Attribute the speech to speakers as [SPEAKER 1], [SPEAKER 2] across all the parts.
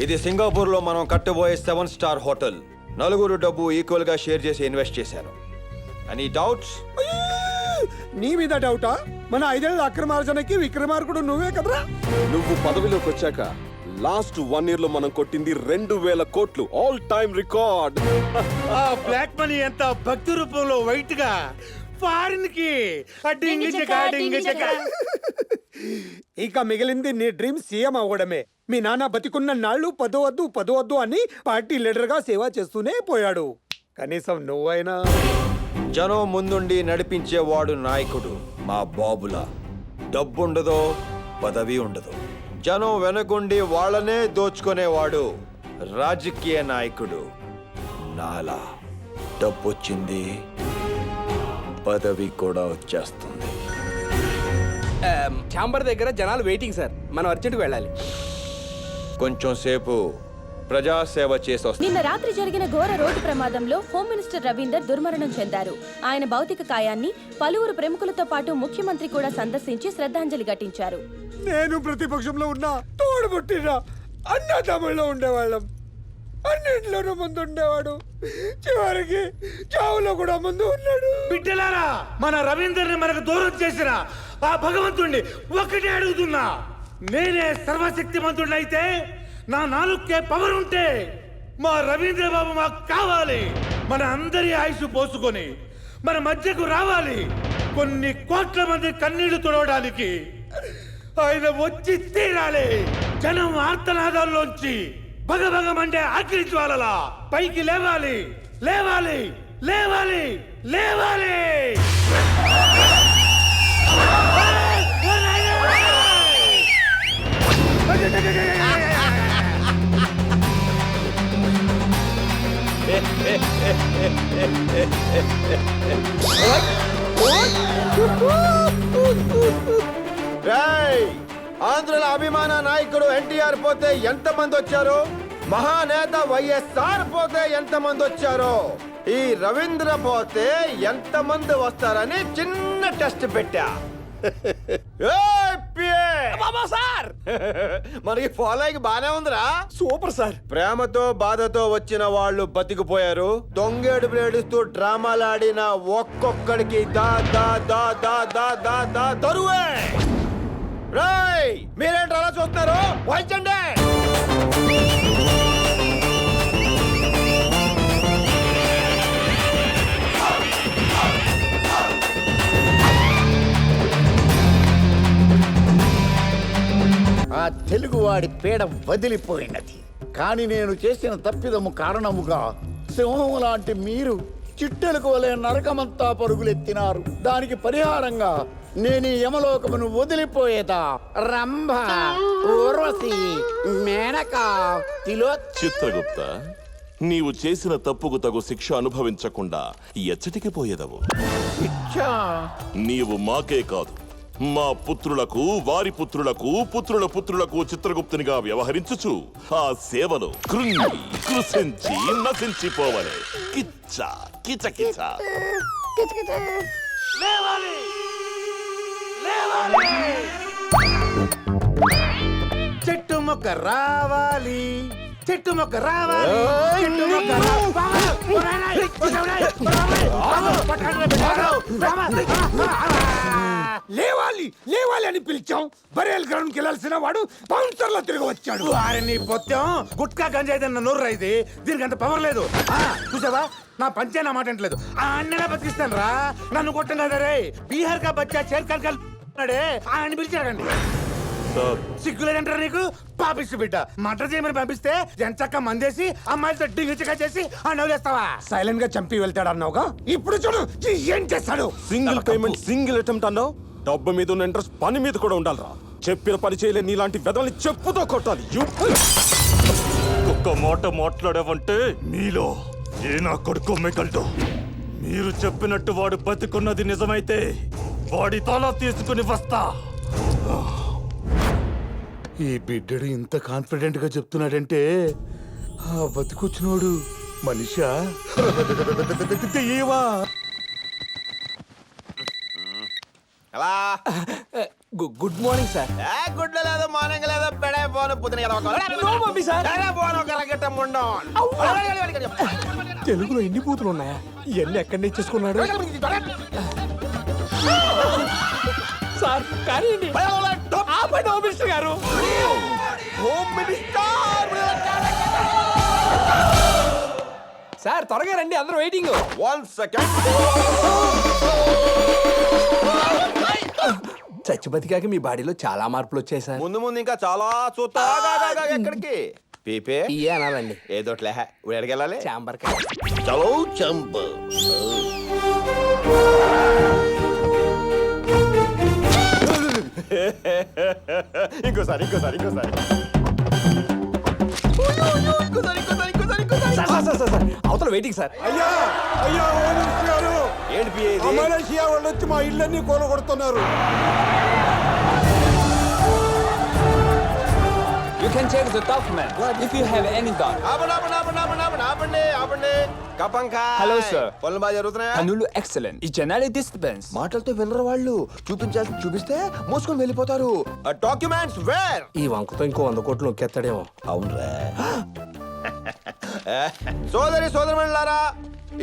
[SPEAKER 1] ఇది సింగపూర్లో మనం కట్టబోయే సెవెన్ స్టార్ హోటల్. నలుగురు డబ్బు ఈక్వల్గా షేర్ చేసి ఇన్వెస్ట్ చేశాను. అని డౌట్స్
[SPEAKER 2] నీ మీద డౌటా? మన ఐదేళ్ళ అక్రమార్జనకి విక్రమార్కుడు నువ్వే కదరా?
[SPEAKER 3] నువ్వు పదవిలోకి వచ్చాక లాస్ట్ వన్ ఇయర్లో మనం కొట్టింది రెండు వేల కోట్లు. ఆల్ టైమ్ రికార్డ్
[SPEAKER 4] ఆ బ్లాక్ మనీ ఎంత భక్తి రూపంలో వైట్గా? ఫారిన్కి. ఆ డింగ్ చెక, డింగ్ చెక.
[SPEAKER 2] ఇక మిగిలింది నీ డ్రీమ్ సీఎం అవ్వడమే. మీ నాన్న బతికున్న నాళ్ళు పదవద్దు పదవద్దు అని పార్టీ లీడర్గా సేవ చేస్తూనే పోయాడు. కనీసం నువ్వైనా.
[SPEAKER 1] జనం ముందుండి నడిపించేవాడు నాయకుడు మా బాబుల. డబ్బుండదో పదవి ఉండదు. జనం వెనకుండి వాళ్ళనే దోచుకునేవాడు రాజకీయ నాయకుడు. నాలా. డబ్బొచ్చింది పదవి కూడా వచ్చేస్తుంది.
[SPEAKER 5] ఛాంబర్ దగ్గర జనాలు వెయిటింగ్ సార్ మనం అర్జెంట్కి వెళ్ళాలి.
[SPEAKER 1] కొంచెం సేపు ప్రజాసేవ చేసి
[SPEAKER 6] నిన్న రాత్రి జరిగిన ఘోర రోడ్డు ప్రమాదంలో హోమ్ మినిస్టర్ రవీందర్ దుర్మరణం చెందారు. ఆయన భౌతిక కాయాన్ని పలువురు ప్రముఖులతో పాటు ముఖ్యమంత్రి కూడా సందర్శించి శ్రద్ధాంజలి ఘటించారు.
[SPEAKER 2] నేను ప్రతిపక్షంలో ఉన్నా తోడు పుట్టినా అన్నదమ్ముల్లో ఉండేవాళ్ళం. అన్నింటిలోనూ ముందు ఉండేవాడు. చివరికి చావులో కూడా ముందు ఉన్నాడు.
[SPEAKER 4] బిడ్డలారా మన రవీందర్ని మనకు దూరం చేసిన ఆ భగవంతుణ్ణి ఒకటే అడుగుతున్నా. నేనే సర్వశక్తిమంతుడైతే అయితే నా నాలుక్కే పవర్ ఉంటే మా రవీంద్ర బాబు మాకు కావాలి. మన అందరి ఆయుష్ పోసుకొని మన మధ్యకు రావాలి. కొన్ని కోట్ల మంది కన్నీళ్ళు తుడవడానికి ఆయన వచ్చి తీరాలి. జనం ఆర్తనాదాల్లోంచి భగభగమంటే ఆఖరి జ్వాలలా పైకి లేవాలి. లేవాలి. లేవాలి. లేవాలి.
[SPEAKER 1] ఆంధ్రుల అభిమాన నాయకుడు ఎన్టీఆర్ పోతే ఎంత మంది వచ్చారు మహానేత వైఎస్ఆర్ పోతే ఎంత మంది వచ్చారో ఈ రవీంద్ర పోతే ఎంత మంది వస్తారని చిన్న టెస్ట్ పెట్టా. పిఏ! మనకి ఫాలోయింగ్ బానే ఉందిరా?
[SPEAKER 3] Super sir.
[SPEAKER 1] ప్రేమతో బాధతో వచ్చిన వాళ్ళు బతికిపోయారు. దొంగేడు బ్లేడుస్తూ డ్రామాలాడిన ఒక్కొక్కడికి దా దా దా దా దా దా దా దరువే రాయ్ మీరేంటి అలా చూస్తున్నారు? వాయించండి!
[SPEAKER 7] తెలుగువాడి పీడ వదిలిపోయినది. కానీ నేను చేసిన తప్పిదము కారణముగా సింహం లాంటి మీరు చిట్టెలకు వలె నరకమంతా పరుగులెత్తినారు. దానికి పరిహారంగా నేను ఈ యమలోకమును వదిలిపోయేదా? రంభ ఊర్వశి మేనక తిలో
[SPEAKER 8] చిత్రగుప్త నీవు చేసిన తప్పుకు తగు శిక్ష అనుభవించకుండా ఎచ్చటికి పోయేదవు. నీవు మాకే కాదు. మా పుత్రులకు వారి పుత్రులకు పుత్రుల పుత్రులకు చిత్రగుప్తునిగా వ్యవహరించుచు ఆ సేవలు కృంగి కృశించి నశించిపోవలే. కిచ్చ
[SPEAKER 4] మొక్క రావాలి చెట్టు మొక్క రావాలి. చెట్టు మొక్క రావాలి.
[SPEAKER 2] లేవాలి లేవాలి అని పిలిచాం బరేల్ గ్రౌండ్కి వెళ్ళాల్సిన వాడు బౌన్సర్ తిరిగి వచ్చాడు
[SPEAKER 4] వారిని పొత్తం గుట్కా గంజాయి తిన్న నోరు ఇది దీనికి అంత పవర్ లేదు చూసావా నా పంచే నా మాట అంటలేదు ఆ అన్నలా బతికిస్తాను రా నన్ను కొట్టం కదా రే బీహార్ కా బచ్చా చేర్కల్ కల్ ఆయన పిలిచాడండి సిగ్గులేదంటారా నీకు? పాపిస్తు బిడ్డ. మటర్ చేయమని పంపిస్తే ఎంచక్క మందేసి అమ్మాయిలతో డింగిచగా చేసి ఆ నవ్వులేస్తావా?
[SPEAKER 2] సైలెంట్గా చంపి వెళ్తాడు అన్నావుగా? ఇప్పుడు చూడు ఈ ఏం చేస్తాడు?
[SPEAKER 3] సింగిల్ పేమెంట్ సింగిల్ అటెంప్ట్ అన్నావు? డబ్బు మీద ఉన్న ఇంట్రెస్ట్ పని మీద కూడా ఉండాలిరా. చెప్పిన పని చేయలే నీలాంటి వెదవల్ని చెప్పుతో కొట్టాలి.
[SPEAKER 9] ఒక్క మాట మాట్లాడావంటే మీలో ఏ నా కొడుకు మిగలడు? మీరు చెప్పినట్టు వాడు బతికున్నది నిజమైతే వాడి తల తీసుకుని వస్తా.
[SPEAKER 4] ఈ బిడ్డడు ఇంత కాన్ఫిడెంట్గా చెప్తున్నాడంటే ఆ బతికొచ్చినోడు మనిషా? దెయ్యమా?
[SPEAKER 1] ఎలా
[SPEAKER 5] గుడ్ మార్నింగ్ సార్.
[SPEAKER 1] ఏ లేదు మార్నింగ్ లేదు పెడే పోను పుదిన ఒక ముండం
[SPEAKER 2] తెలుగులో ఎన్ని బూతులు ఉన్నాయా? ఇవన్నీ ఎక్కడి నుంచి చేసుకున్నాడు
[SPEAKER 5] సార్ కానీ హోమ్ మినిస్టర్ గారు.
[SPEAKER 1] హోమ్ మినిస్టర్
[SPEAKER 5] సార్ త్వరగా రండి అందరూ వెయిటింగ్.
[SPEAKER 1] One second.
[SPEAKER 5] చచ్చి బతికాక మీ బాడీలో చాలా మార్పులు వచ్చాయి సార్.
[SPEAKER 1] ముందు ముందు ఇంకా చాలా చూస్తా. ఎక్కడికి? పీపే?
[SPEAKER 5] అనాలండి.
[SPEAKER 1] ఏదోట్లే ఇప్పుడు ఎడకెళ్ళాలి
[SPEAKER 5] చాంబర్
[SPEAKER 7] చలో చంప
[SPEAKER 1] ఇంకోసారి ఇంకోసారి ఇంకోసారి
[SPEAKER 5] sir sir sir sir sir అవతల వెయిటింగ్ సార్
[SPEAKER 2] అయ్యా అయ్యా మినిస్టర్ గారు.
[SPEAKER 1] ఏంటి పిఏ ఇది?
[SPEAKER 2] మలేషియా వాళ్ళు వచ్చి మా ఇళ్ళన్నీ కూలగొడుతున్నారు.
[SPEAKER 5] You can check the document if you have any doubt
[SPEAKER 1] ఆపండి ఆపండి ఆపండి ఆపండి ఆపండి ఆపండి ఆపండి. కపంక.
[SPEAKER 5] Hello, sir.
[SPEAKER 1] పనులు బాగా జరుగుతున్నాయా?
[SPEAKER 5] ఈ జనాలి డిస్టర్బెన్స్
[SPEAKER 1] మాటలతో వినరు వాళ్ళు. చూపించాల్సి చూపిస్తే మోసుకొని వెళ్ళిపోతారు. డాక్యుమెంట్స్ వేర్
[SPEAKER 5] ఈ వంకతో ఇంకో వంద కోట్లు నొక్కేస్తాడేమో.
[SPEAKER 1] అవునరా. సోదరి సోదరులారా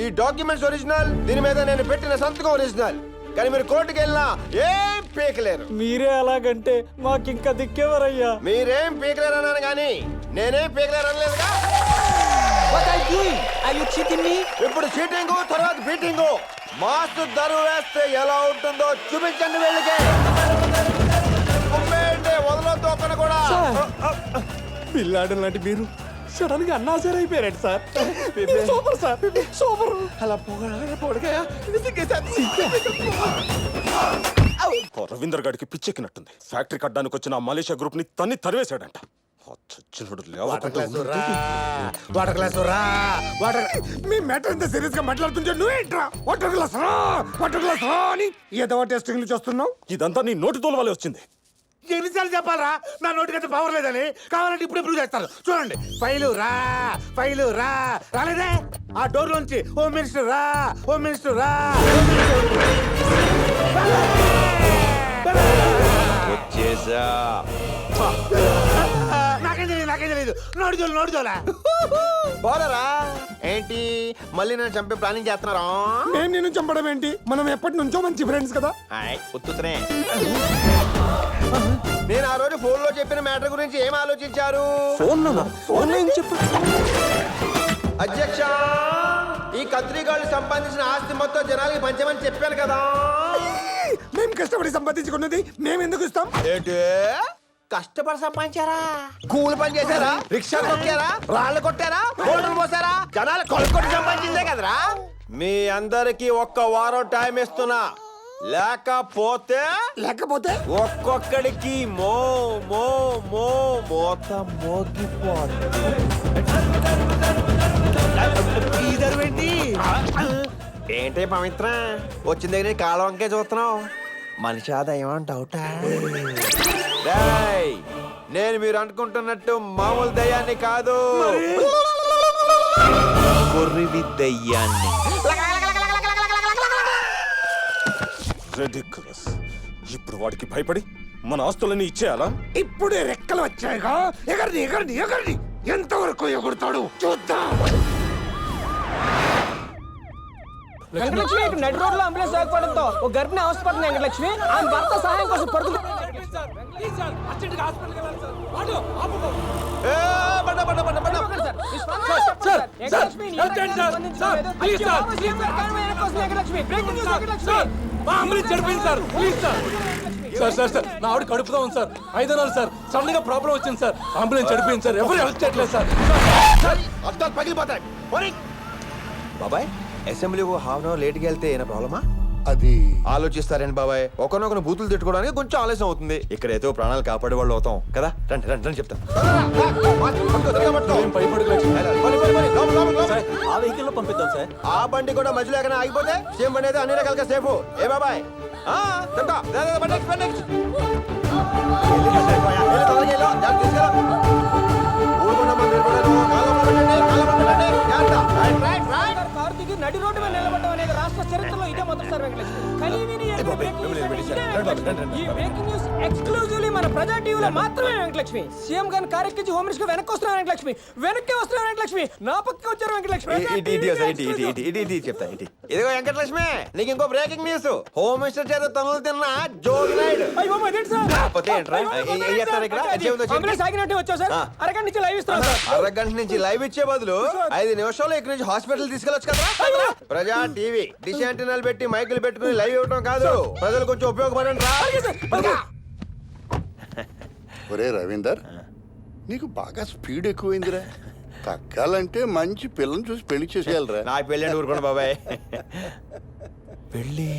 [SPEAKER 1] ఈ డాక్యుమెంట్స్ ఒరిజినల్ దీని మీద నేను పెట్టిన సంతకం ఒరిజినల్ కానీ మీరు కోర్టుకి వెళ్ళినా ఏం పీకలేరు.
[SPEAKER 2] మీరే అలాగంటే మాకింకా దిక్కేవరయ్యా?
[SPEAKER 1] మీరేం పీకలేరు అన్నాను కానీ నేనేం పీకలేరు అనలేదుగా
[SPEAKER 5] what I doing are you cheating me
[SPEAKER 1] ఇప్పుడు చీటింగ్ తర్వాత బీటింగ్ మాస్క్ దరువు వేస్తే ఎలా ఉంటుందో చూపించండి వెళ్ళికే. కుమ్మేయండి, వదలొద్దు ఒక్కను కూడా.
[SPEAKER 2] పిల్లాడు లాంటి మీరు సడన్గా అన్నాసరి అయిపోయారు సార్. Super sir. సూపర్.
[SPEAKER 1] అలా పొగ పొడగా
[SPEAKER 3] రవీందర్ గాడికి పిచ్చెక్కినట్టుంది. ఫ్యాక్టరీ కట్టడానికి వచ్చిన ఆ మలేషియా గ్రూప్ని తన్ని తరివేశాడంట.
[SPEAKER 2] వాటర్ గ్లాస్ రా. వాటర్ మీ మ్యాటర్ ఎంత సీరియస్గా మాట్లాడుతుంటే నువ్వేంట్రా వాటర్ గ్లాస్ రా. వాటర్ గ్లాస్ రా అని ఏదో టెస్టింగ్ చేస్తున్నావు.
[SPEAKER 3] ఇదంతా నీ నోటి తోలు వల్లే వచ్చింది.
[SPEAKER 4] ఎన్నిసార్లు చెప్పాలరా? నా నోటికైతే పవర్ లేదని. కావాలంటే ఇప్పుడు ఇప్పుడు చేస్తారు. చూడండి. ఫైలు రా ఫైలు రా. రాలేదే? ఆ డోర్ లోంచి హోమ్ మినిస్టర్ రా హోమ్ మినిస్టర్ రా
[SPEAKER 1] వచ్చేసా.
[SPEAKER 4] జోలు నోటి జోలా.
[SPEAKER 1] పోలరా ఏంటి? మళ్ళీ నన్ను చంపే ప్లానింగ్ చేస్తున్నారా?
[SPEAKER 2] నేను నిన్ను చంపడం ఏంటి? మనం ఎప్పటి నుంచో మంచి ఫ్రెండ్స్ కదా.
[SPEAKER 1] హాయ్ ఉత్తుతనే. నేను ఆ రోజు ఫోన్లో చెప్పిన మ్యాటర్ గురించి ఏం ఆలోచించారు?
[SPEAKER 3] ఏం చెప్పు.
[SPEAKER 1] అధ్యక్ష ఈ కత్రిగాళ్ళు సంపాదించిన ఆస్తి మొత్తం జనాలకి పంచమని చెప్పాను కదా.
[SPEAKER 2] మేము కష్టపడి సంపాదించుకున్నది మేము ఎందుకు ఇస్తాం?
[SPEAKER 1] ఏంటి? కష్టపడి సంపాదించారా? కూలి పని చేశారా? రిక్షా కొట్టారా రాళ్ళు కొట్టారా? బోర్డులు పోసారా? జనాలు కొనుక్కొని సంపాదించిందే కదరా? మీ అందరికి ఒక్క వారం టైం ఇస్తున్నా. లేకపోతే
[SPEAKER 2] లేకపోతే?
[SPEAKER 1] ఒక్కొక్కడికి మో మో మో మోత మోగిపోతుంది ఏంటి? పవిత్ర? వచ్చిన దగ్గర కాలం వంకే చూస్తున్నావు. మనిషి ఆదాయం డౌటా డేయ్, నేను మీరు అనుకుంటున్నట్టు మామూలు దయ్యాన్ని కాదు. కొర్రివి దయ్యాన్ని
[SPEAKER 3] Ridiculous. ఇప్పుడు వాడికి భయపడి మన ఆస్తులన్నీ ఇచ్చేయాలా?
[SPEAKER 2] ఇప్పుడే రెక్కలు వచ్చాయిగా. ఎగరని ఎగరని ఎగరని. ఎంతవరకు ఎగురుతాడు? చూద్దాం.
[SPEAKER 5] వెంకటలక్ష్మి నడి రోడ్లో అంబులెన్స్ ఆగిపోవడంతో ఒక గర్భిణి అవసరపడుతుంది వెంకటలక్ష్మి ఆమె భర్త సహాయం కోసం పడుతుంది
[SPEAKER 1] ఏ, బండ, బండ, బండ, బండ.
[SPEAKER 10] సార్ సార్ సార్ నా ఆవిడ కడుపుతా ఉంది సార్ ఐదు నెలలు సార్ సడన్గా ప్రాబ్లం వచ్చింది సార్ అంబులెన్స్ చడిపోయింది సార్ ఎవరు హెల్ప్ చేయట్లేదు సార్
[SPEAKER 1] అద్దాలు పగిలిపోతాయి. బాబాయ్ అసెంబ్లీకి హాఫ్ అన్ అవర్ లేట్కి వెళ్తే ఏమైనా ప్రాబ్లమా
[SPEAKER 7] అది.
[SPEAKER 1] ఆలోచిస్తారండి బాబాయ్? ఒకరినొకరు బూతులు తిట్టుకోవడానికి కొంచెం ఆలస్యం అవుతుంది. ఇక్కడైతే ప్రాణాలు కాపాడే వాళ్ళు అవుతాం. కదా? రండి రండి రండి
[SPEAKER 10] లక్ష్మి.
[SPEAKER 3] ఆ పంపిద్దాం సార్.
[SPEAKER 1] ఆ బండి కూడా మధ్యలో ఎక్కడ ఆగిపోతే సేమ్ బండి అయితే అన్ని రకాలుగా సేఫ్. ఏ బాబాయ్? చెప్తా. తీసుకెళ్ళు.
[SPEAKER 5] నడి రోడ్డు మీద నిలబడడం అనేది రాష్ట్ర చరిత్రలో ఇదే మొదటిసారి వెంకటలక్ష్మి. ఈ బ్రేకింగ్ న్యూస్ ఎక్స్క్లూజివ్లీ మన ప్రజా టీవీలో మాత్రమే వెంకటలక్ష్మి సీఎం గారిని కారెక్కించి హోమ్ మినిస్టర్ వెనక్కి వస్తున్నారు వెంకటలక్ష్మి వెనక్కి వస్తున్నారు వెంకటలక్ష్మి నా పక్కకి వచ్చారు వెంకటలక్ష్మి
[SPEAKER 1] చెప్తా ఇదిగో వెంకటలక్ష్మి నీకు ఇంకో బ్రేకింగ్ న్యూస్ హోమ్ మినిస్టర్ చేత తనులు తిన్న జోగి నాయుడు? కాకపోతే ఏంట్రా? ఏం- చేస్తారు? ఇక్కడ?
[SPEAKER 5] అరగంట నుంచి లైవ్ సార్.
[SPEAKER 1] అరగంట నుంచి లైవ్ ఇచ్చే బదులు ఐదు నిమిషాలు ఇక్కడ నుంచి హాస్పిటల్ తీసుకెళ్ళొచ్చు కదా ప్రజా టీవీ డిష్ యాంటీనాలు పెట్టి మైకులు పెట్టుకుని లైవ్ ఇవ్వడం కాదు. ప్రజలు కొంచెం ఉపయోగపడండి రా
[SPEAKER 7] ఒరే రవీందర్ నీకు బాగా స్పీడ్ ఎక్కువైందిరా. తక్కాలంటే మంచి పిల్లని చూసి పెళ్ళి చేసేయాలరా.
[SPEAKER 1] నా పెళ్ళండి ఊరుకోండి బాబాయ్. పెళ్ళి